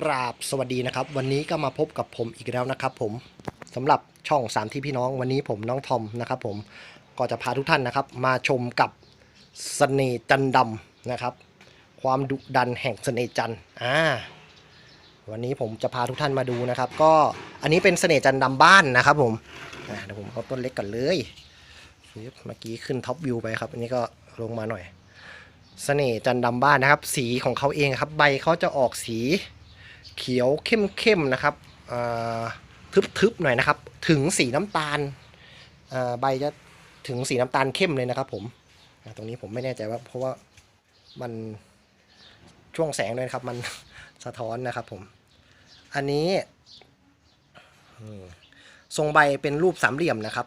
กราบสวัสดีนะครับ วันนี้ก็มาพบกับผมอีกแล้วนะครับ ผมสำหรับช่องสามที่พี่น้องวันนี้ผมน้องทอมนะครับ ผมก็จะพาทุกท่านนะครับ มาชมกับเสน่จันทร์ดำนะครับ ความดุดันแห่งเสน่จันอ่าวันนี้ผมจะพาทุกท่านมาดูนะครับ ก็อันนี้เป็นเสน่จันทร์ดำบ้านนะครับ ผมเดี๋ยวผมเอาต้นเล็กก่อนเลยเมื่อกี้ขึ้นท็อปวิวไปครับ อันนี้ก็ลงมาหน่อยเสน่จันทร์ดำบ้านนะครับ สีของเขาเองครับ ใบเขาจะออกสี เขียวเข้มๆนะครับทึบๆหน่อยนะครับ ถึงสีน้ำตาลใบจะถึงสีน้ำตาลเข้มเลยนะครับ ผมตรงนี้ผมไม่แน่ใจว่า เพราะว่ามันช่วงแสงด้วยครับ มันสะท้อนนะครับ ผม อันนี้ทรงใบเป็นรูปสามเหลี่ยมนะครับ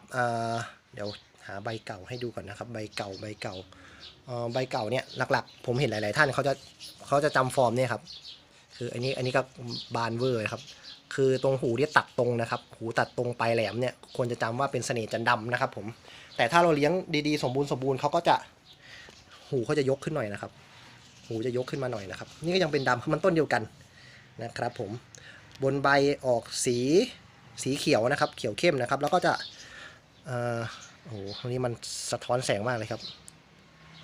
เดี๋ยวหาใบเก่าให้ดูก่อนนะครับ ใบเก่าใบเก่าใบเก่าเนี่ยหลัก ๆ ผมเห็นหลาย ๆ ท่านเขาจะเขาจะจำฟอร์มเนี่ยครับ คืออันนี้อันนี้ก็บานเวอร์ครับ คือตรงหูเนี่ยตัดตรงนะครับ หูตัดตรงปลายแหลมเนี่ยควรจะจำว่าเป็นเสน่ห์จันดำนะครับผม แต่ถ้าเราเลี้ยงดีๆ สมบูรณ์สมบูรณ์เขาก็จะหูเขาจะยกขึ้นหน่อยนะครับ หูจะยกขึ้นมาหน่อยนะครับ นี่ก็ยังเป็นดำคือมันต้นเดียวกันนะครับผมบนใบออกสีสีเขียวนะครับ เขียวเข้มนะครับ แล้วก็จะเอ่อโอ้โหตรงนี้มันสะท้อนแสงมากเลยครับ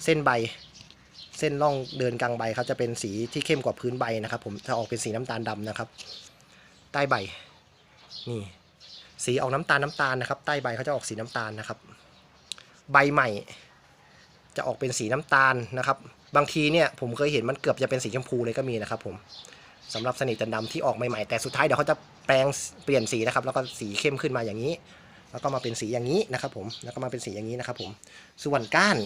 เส้นใบ เส้นร่องเดินกลางใบครับจะเป็นสีที่เข้มกว่าพื้นใบนะครับ ผมจะออกเป็นสีน้ำตาลดำนะครับ ใต้ใบนี่ สีออกน้ำตาลน้ำตาลนะครับ ใต้ใบเขาจะออกสีน้ำตาลนะครับ ใบใหม่ จะออกเป็นสีน้ำตาลนะครับ บางทีเนี่ยผมเคยเห็นมันเกือบจะเป็นสีชมพูเลยก็มีนะครับ ผมสำหรับสน่ห์จันทร์ดำที่ออกใหม่ๆแต่สุดท้ายเดี๋ยวเขาจะแปลงเปลี่ยนสีนะครับ แล้วก็สีเข้มขึ้นมาอย่างนี้ แล้วก็มาเป็นสีอย่างนี้นะครับ ผมแล้วก็มาเป็นสีอย่างนี้นะครับ ผมส่วนก้าน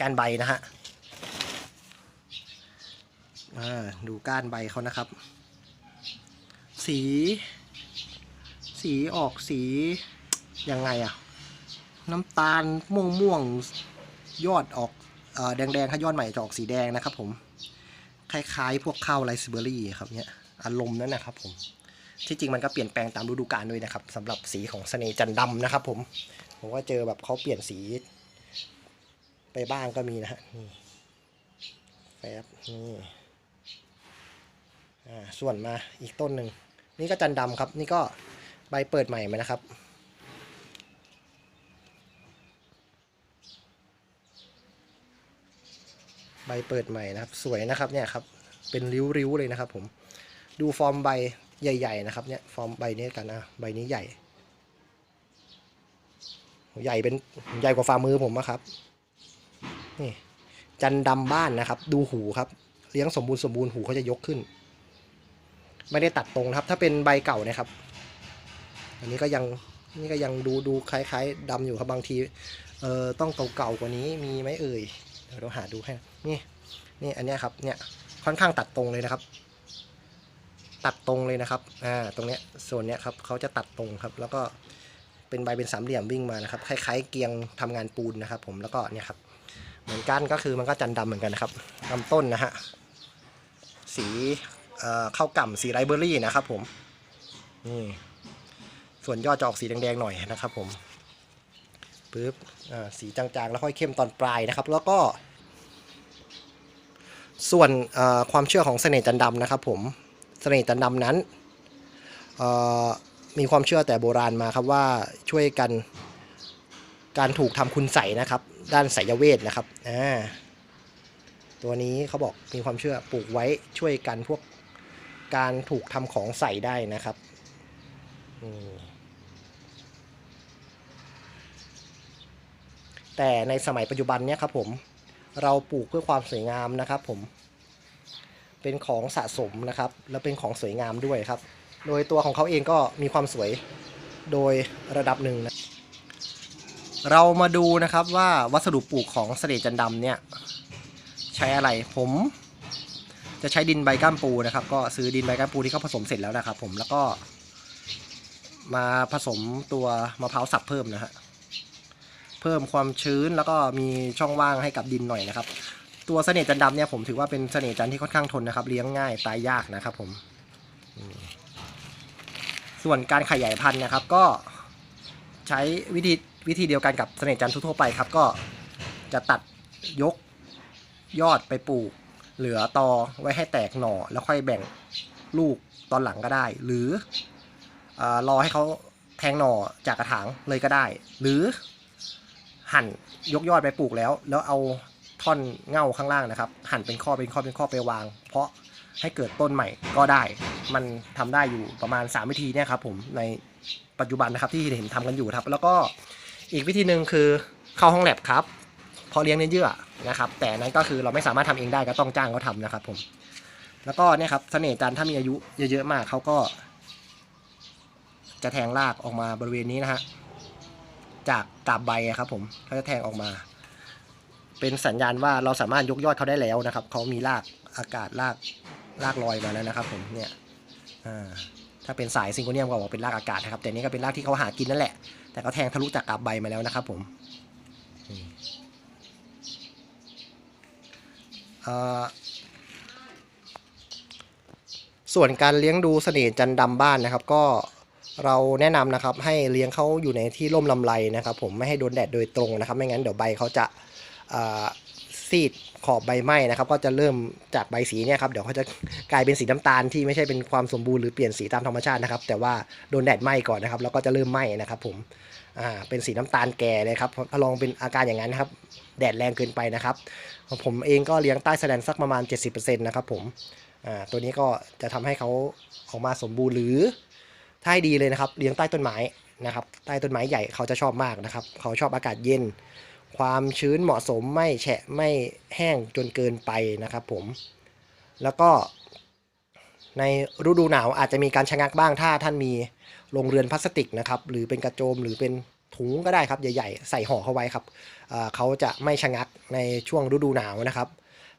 ก้านใบนะฮะอ่าดูก้านใบเขานะครับ สี สีออกสียังไงอะน้ำตาลม่วงม่วงยอดออกเอ่อแดงแดงถ้ายอดใหม่จะออกสีแดงนะครับผม คล้ายๆ พวกข้าวไรซ์เบอร์รี่ครับเนี่ยอารมณ์นั้นนะครับผมที่จริงมันก็เปลี่ยนแปลงตามฤดูกาลด้วยนะครับสำหรับสีของเสน่จันดำนะครับผมผมว่าเจอแบบเขาเปลี่ยนสี ไปบ้างก็มีนะฮะนี่แฟบนี่อ่าส่วนมาอีกต้นหนึ่งนี่ก็จันดำครับ นี่ก็ใบเปิดใหม่มานะครับใบเปิดใหม่นะครับ สวยนะครับเนี่ยครับ เป็นริ้วๆเลยนะครับ ผม ดูฟอร์มใบใหญ่ ๆ นะครับเนี่ยฟอร์มใบนี้กันนะใบนี้ใหญ่ ใหญ่เป็นใหญ่กว่าฝ่ามือผมอะครับ นี่จันดำบ้านนะครับ ดูหูครับ เลี้ยงสมบูรณ์สมบูรณ์หูเขาจะยกขึ้น ไม่ได้ตัดตรงนะครับ ถ้าเป็นใบเก่านะครับ อันนี้ก็ยังนี่ก็ยังดูดูคล้าย ๆดำอยู่ครับบางทีเอ่อต้องเก่าๆกว่านี้มีไหมเอ่ยเดี๋ยวเราหาดูให้นี่นี่อันนี้ครับเนี่ยค่อนข้างตัดตรงเลยนะครับ ตัดตรงเลยนะครับอ่าตรงเนี้ยส่วนเนี้ยครับเขาจะตัดตรงครับ แล้วก็เป็นใบเป็นสามเหลี่ยมวิ่งมานะครับ คล้ายๆ เกียงทำงานปูนนะครับ ผมแล้วก็เนี่ยครับ เหมือนกันก็คือมันก็จันดำเหมือนกันนะครับลำต้นนะฮะสีเอ่อข้าวกล่ำสีไรเบอร์รี่นะครับผมนี่ส่วนยอดจะออกสีแดงๆหน่อยนะครับผมปึ๊บสีจางๆ แล้วค่อยเข้มตอนปลายนะครับ แล้วก็ ส่วนความเชื่อของเสน่ห์จันดำนะครับผมเสน่ห์จันดำนั้นมีความเชื่อแต่โบราณมาครับว่าช่วยกัน การถูกทำคุณใสนะครับ ด้านไสยเวทนะครับอ่าตัวนี้เขาบอกมีความเชื่อปลูกไว้ช่วยกันพวกการถูกทำของใส่ได้นะครับแต่ในสมัยปัจจุบันเนี่ยครับผมเราปลูกเพื่อความสวยงามนะครับผม เป็นของสะสมนะครับ แล้วเป็นของสวยงามด้วยครับ โดยตัวของเขาเองก็มีความสวยโดยระดับหนึ่งนะ เรามาดูนะครับว่าวัสดุปลูกของเสน่ห์จันดำเนี่ย ใช้อะไรผมจะใช้ดินใบก้ามปูนะครับ ก็ซื้อดินใบก้ามปูที่เขาผสมเสร็จแล้วนะครับ ผมแล้วก็ มาผสมตัวมะพร้าวสับเพิ่มนะฮะเพิ่มความชื้นแล้วก็มีช่องว่างให้กับดินหน่อยนะครับ ตัวเสน่ห์จันดำเนี่ยผมถือว่าเป็นเสน่ห์จันที่ค่อนข้างทนนะครับ เลี้ยงง่ายตายยากนะครับ ผมอืมส่วนการขยายพันธุ์นะครับ ก็ใช้วิธี วิธีเดียวกันกับเสน่ห์จันทร์ทั่วไปครับ ก็จะตัดยกยอดไปปลูก เหลือตอไว้ให้แตกหน่อ แล้วค่อยแบ่งลูกตอนหลังก็ได้ หรืออรอให้เขาแทงหน่อจากกระถางเลยก็ได้ หรือหั่นยกยอดไปปลูกแล้ว แล้วเอาท่อนเง่าข้างล่างนะครับ หั่นเป็นข้อเป็นข้อเป็นข้อไปวาง เพราะให้เกิดต้นใหม่ก็ได้ มันทำได้อยู่ประมาณ 3 วิธีเนี่ยครับผมในปัจจุบันนะครับที่เห็นทำกันอยู่ครับ แล้วก็ อีกวิธีหนึ่งคือเข้าห้องแลบครับพอเลี้ยงเนื้อเยื่อนะครับ แต่นั้นก็คือเราไม่สามารถทำเองได้ก็ต้องจ้างเขาทำนะครับผมแล้วก็เนี่ยครับเสน่ห์จันถ้ามีอายุเยอะๆมากเขาก็ จะแทงรากออกมาบริเวณนี้นะฮะจากกาบใบครับ ผมเขาจะแทงออกมา เป็นสัญญาณว่าเราสามารถยกยอดเขาได้แล้วนะครับเขามีรากอากาศรากรากลอยมาแล้วนะครับ ผมเนี่ยอ่า ถ้าเป็นสายซิงโกเนียมก็บอกเป็นรากอากาศนะครับ แต่นี่ก็เป็นรากที่เขาหากินนั่นแหละ แต่เขาแทงทะลุจากกาบใบมาแล้วนะครับผมส่วนการเลี้ยงดูเสน่ห์จันทร์ดำบ้านนะครับ ก็เราแนะนำนะครับ ให้เลี้ยงเขาอยู่ในที่ร่มลำไรนะครับ ผมไม่ให้โดนแดดโดยตรงนะครับ ไม่งั้นเดี๋ยวใบเขาจะ ซีดขอบใบไหม้นะครับ ก็จะเริ่มจากใบสีเนี่ยครับเดี๋ยวเขาจะกลายเป็นสีน้ำตาลที่ไม่ใช่เป็นความสมบูรณ์หรือเปลี่ยนสีตามธรรมชาตินะครับ แต่ว่าโดนแดดไหม้ก่อนนะครับ แล้วก็จะเริ่มไหม้นะครับ ผมอ่าเป็นสีน้ำตาลแก่เลยครับถ้าลองเป็นอาการอย่างนั้นนะครับ แดดแรงเกินไปนะครับ ผมเองก็เลี้ยงใต้แสลนสักประมาณ 70%นะครับ ผมอ่าตัวนี้ก็จะทำให้เขาออกมาสมบูรณ์หรือถ้าให้ดีเลยนะครับ เลี้ยงใต้ต้นไม้นะครับ ใต้ต้นไม้ใหญ่เขาจะชอบมากนะครับ เขาชอบอากาศเย็น ความชื้นเหมาะสมไม่แฉะไม่แห้งจนเกินไปนะครับผม แล้วก็ในฤดูหนาวอาจจะมีการชะงักบ้างถ้าท่านมีโรงเรือนพลาสติกนะครับ หรือเป็นกระโจมหรือเป็นถุงก็ได้ครับใหญ่ๆ ใส่ห่อเข้าไว้ครับเขาจะไม่ชะงักในช่วงฤดูหนาวนะครับ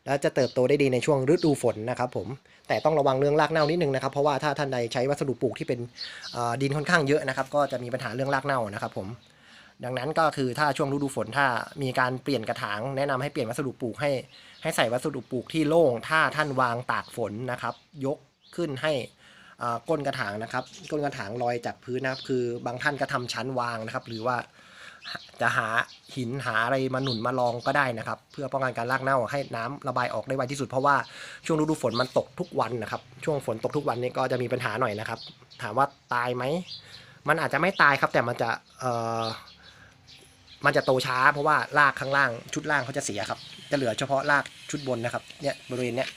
แล้วจะเติบโตได้ดีในช่วงฤดูฝนนะครับผมแต่ต้องระวังเรื่องรากเน่านิดนึงนะครับ เพราะว่าถ้าท่านใดใช้วัสดุปลูกที่เป็นดินค่อนข้างเยอะนะครับ ก็จะมีปัญหาเรื่องรากเน่านะครับผม ดังนั้นก็คือถ้าช่วงฤดูฝนถ้ามีการเปลี่ยนกระถาง แนะนำให้เปลี่ยนวัสดุปลูกให้ ให้ใส่วัสดุปลูกที่โล่ง ถ้าท่านวางตากฝนนะครับ ยกขึ้นให้ก้นกระถางนะครับก้นกระถางลอยจากพื้นนะครับ คือบางท่านก็ทำชั้นวางนะครับ หรือว่าจะหาหินหาอะไรมาหนุนมารองก็ได้นะครับ เพื่อป้องกันการรากเน่าให้น้ำระบายออกได้ไวที่สุดเพราะว่าช่วงฤดูฝนมันตกทุกวันนะครับ ช่วงฝนตกทุกวันนี้ก็จะมีปัญหาหน่อยนะครับ ถามว่าตายไหมมันอาจจะไม่ตายครับแต่มันจะเอ่อ มันจะโตช้าเพราะว่ารากข้างล่างชุดล่างเขาจะเสียครับ จะเหลือเฉพาะรากชุดบนนะครับเนี่ยบริเวณเนี้ย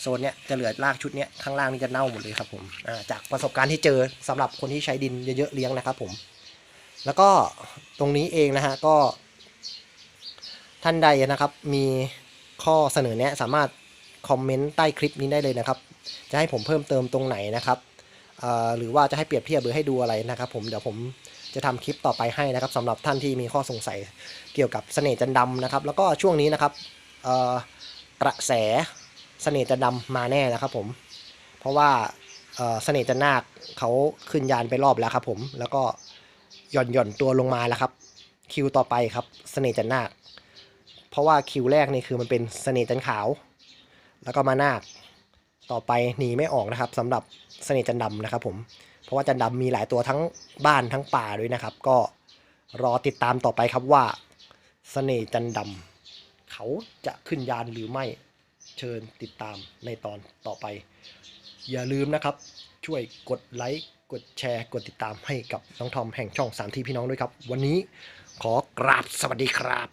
โซนเนี้ยจะเหลือรากชุดเนี้ยข้างล่างนี่จะเน่าหมดเลยครับผมจากประสบการณ์ที่เจอสำหรับคนที่ใช้ดินเยอะๆเลี้ยงนะครับ ผม แล้วก็ตรงนี้เองนะฮะก็ ท่านใดนะครับ มีข้อเสนอแนะสามารถคอมเมนต์ใต้คลิปนี้ได้เลยนะครับ จะให้ผมเพิ่มเติมตรงไหนนะครับ หรือว่าจะให้เปรียบเทียบหรือให้ดูอะไรนะครับ ผมเดี๋ยวผมจะทำคลิปต่อไปให้นะครับสำหรับท่านที่มีข้อสงสัยเกี่ยวกับเสน่ห์จันดำนะครับ แล้วก็ช่วงนี้นะครับกระแสเสน่ห์จันดำมาแน่นะครับ ผม เพราะว่าเสน่ห์จันนาคเขาขึ้นยานไปรอบแล้วครับ ผมแล้วก็หย่อนหย่อนตัวลงมาแล้วครับ คิวต่อไปครับเสน่ห์จันนาค เพราะว่าคิวแรกนี่คือมันเป็นเสน่ห์จันขาว แล้วก็มานาคต่อไปหนีไม่ออกนะครับสำหรับ เสน่ห์จันดำนะครับผมเพราะว่าจันดำมีหลายตัวทั้งบ้านทั้งป่าด้วยนะครับ ก็รอติดตามต่อไปครับว่าเสน่ห์จันดำเขาจะขึ้นยานหรือไม่เชิญติดตามในตอนต่อไป อย่าลืมนะครับ ช่วยกดไลค์กดแชร์ กดติดตามให้กับน้องทอมแห่งช่องสามทีพี่น้องด้วยครับ วันนี้ขอกราบสวัสดีครับ